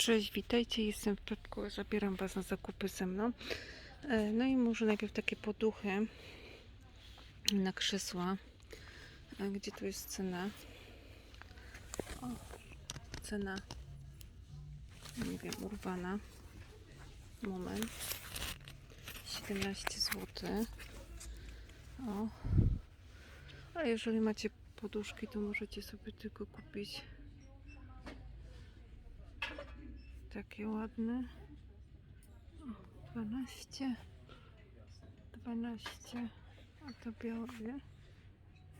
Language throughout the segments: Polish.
Cześć, witajcie, jestem w Pepku, zabieram Was na zakupy ze mną. E, No i może najpierw takie poduchy na krzesła. E, Gdzie tu jest cena? O, cena, nie wiem, urwana. Moment. 17 zł. O. A jeżeli macie poduszki, to możecie sobie tylko kupić takie ładne. O, 12, 12, a to białe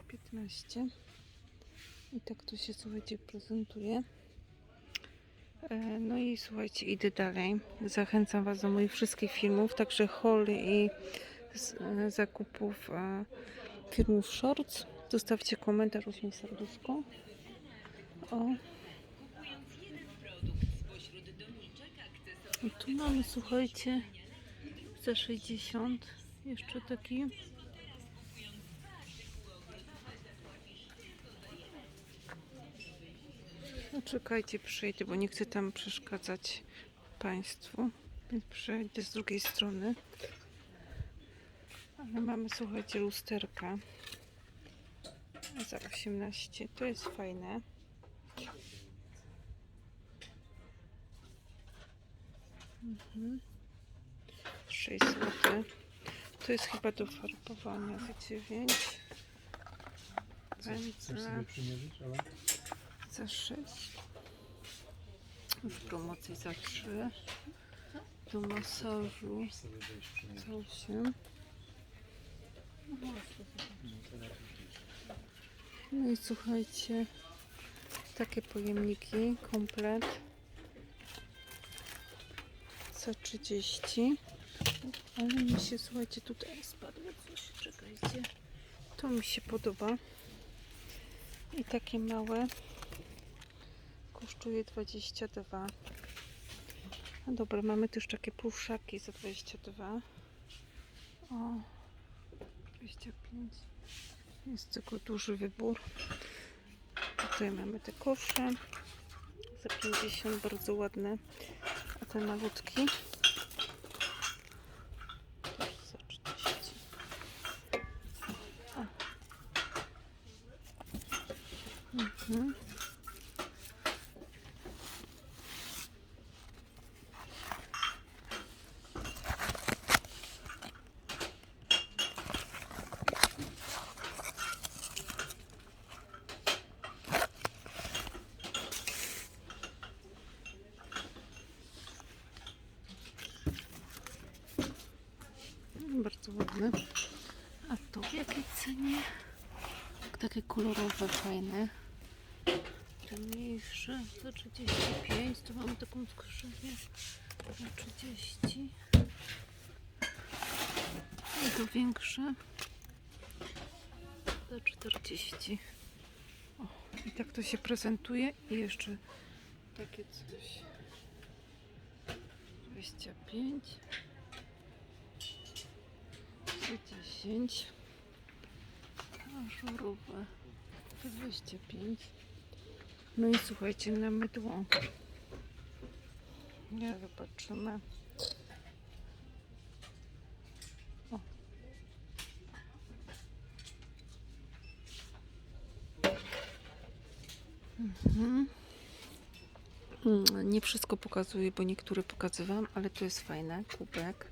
15. I tak to się słuchajcie prezentuje. E, No i słuchajcie, idę dalej. Zachęcam Was do moich wszystkich filmów, także haul i e, zakupów e, filmów shorts. Zostawcie komentarz, uśmiech serduszko. O, I tu mamy, słuchajcie, za 60 jeszcze taki. No czekajcie, przyjdę, bo nie chcę tam przeszkadzać Państwu, więc przejdę z drugiej strony. Ale mamy, słuchajcie, lusterka za 18. To jest fajne. Mhm. 6 zł. To jest chyba do farbowania za 9. Chcesz Wędzle sobie przymierzyć, ale za 6. W promocji za 3. Do masażu za 8. No i słuchajcie, takie pojemniki, komplet za 30. Ale mi się, słuchajcie, tutaj spadło coś, czekajcie. To mi się podoba. I takie małe kosztuje 22. No dobra, mamy też takie pluszaki za 22. O, 25. Jest tylko duży wybór. Tutaj mamy te kosze za 50, bardzo ładne. A te malutki? Też za 40. O. Bardzo ładne. A to w jakiej cenie? Takie kolorowe, fajne. Te mniejsze za 35. Tu mamy taką skrzynię za 30. I to większe za 40. O, I tak to się prezentuje. I jeszcze takie coś. 25. 10 ażurowe 25 no i słuchajcie na mydło ja zobaczymy. Mhm. Mm, Nie wszystko pokazuję, bo niektóre pokazywałam, ale to jest fajne. Kubek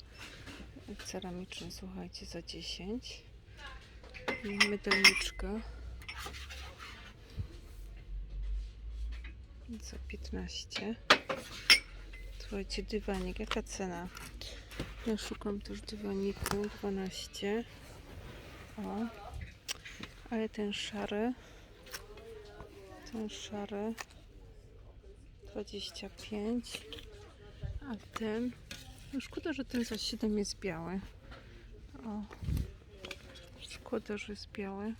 ceramiczny, słuchajcie, za 10. I mydelniczka za 15. Słuchajcie, dywanik, jaka cena? Ja szukam też dywaniku 12. O, ale ten szary, ten szary 25, a ten no szkoda, że ten za 7 jest biały. O. Szkoda, że jest biały.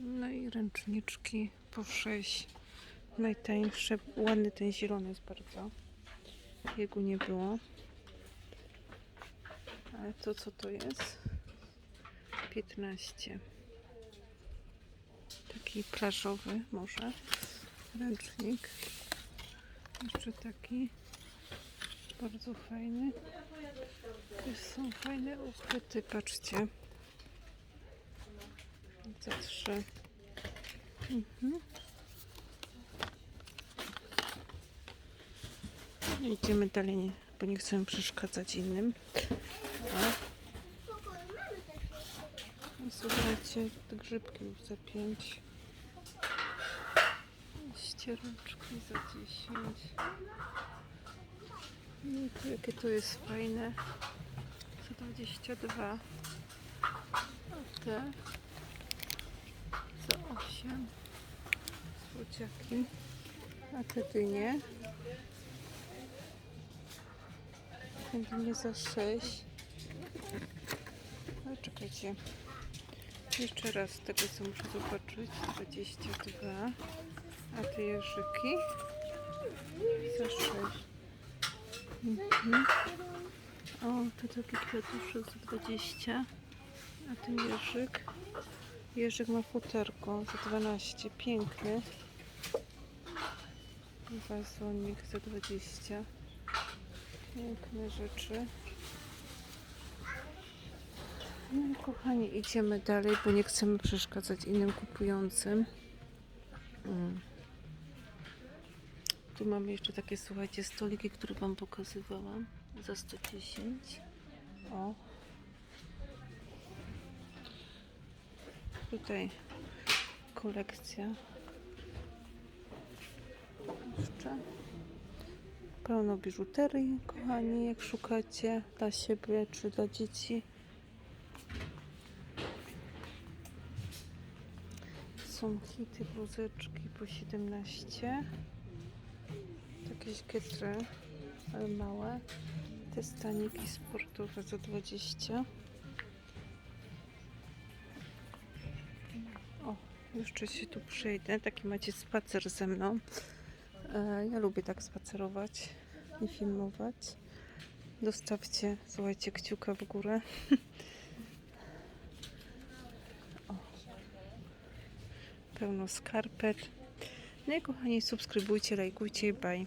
No i ręczniczki po 6. Najtańsze. Ładny ten zielony jest bardzo. Jego nie było. Ale to co to jest? 15. taki plażowy może. Ręcznik. Jeszcze taki. Bardzo fajny. Tu są fajne uchwyty, patrzcie. Za trzy. Mhm. Idziemy dalej, bo nie chcemy przeszkadzać innym. O. No, Słuchajcie, grzybki już za 5. Ścierączki za 10. No i tu, jakie to jest fajne. Za 22. A te za 8. Słodziaki. A te dynie. Te dynie za 6. Ale czekajcie. Jeszcze raz tego co muszę zobaczyć. 22. A te jeżyki za 6. Mhm. O, to taki kwiatuszek za 20. A ten jeżyk. Jeżyk ma futerko za 12. Piękny. Wazonik za 20. Piękne rzeczy. No kochani, idziemy dalej, bo nie chcemy przeszkadzać innym kupującym. Mm. Tu mamy jeszcze takie, słuchajcie, stoliki, które Wam pokazywałam za 110. O. Tutaj kolekcja. Jeszcze. Pełno biżuterii, kochani, jak szukacie dla siebie czy dla dzieci. Są hity, bluzeczki po 17. Jakieś getry, ale małe. Te staniki sportowe za 20. O, jeszcze się tu przejdę. Taki macie spacer ze mną. E, Ja lubię tak spacerować i filmować. Dostawcie, słuchajcie, kciuka w górę. O. Pełno skarpet. No i kochani, subskrybujcie, lajkujcie, bye.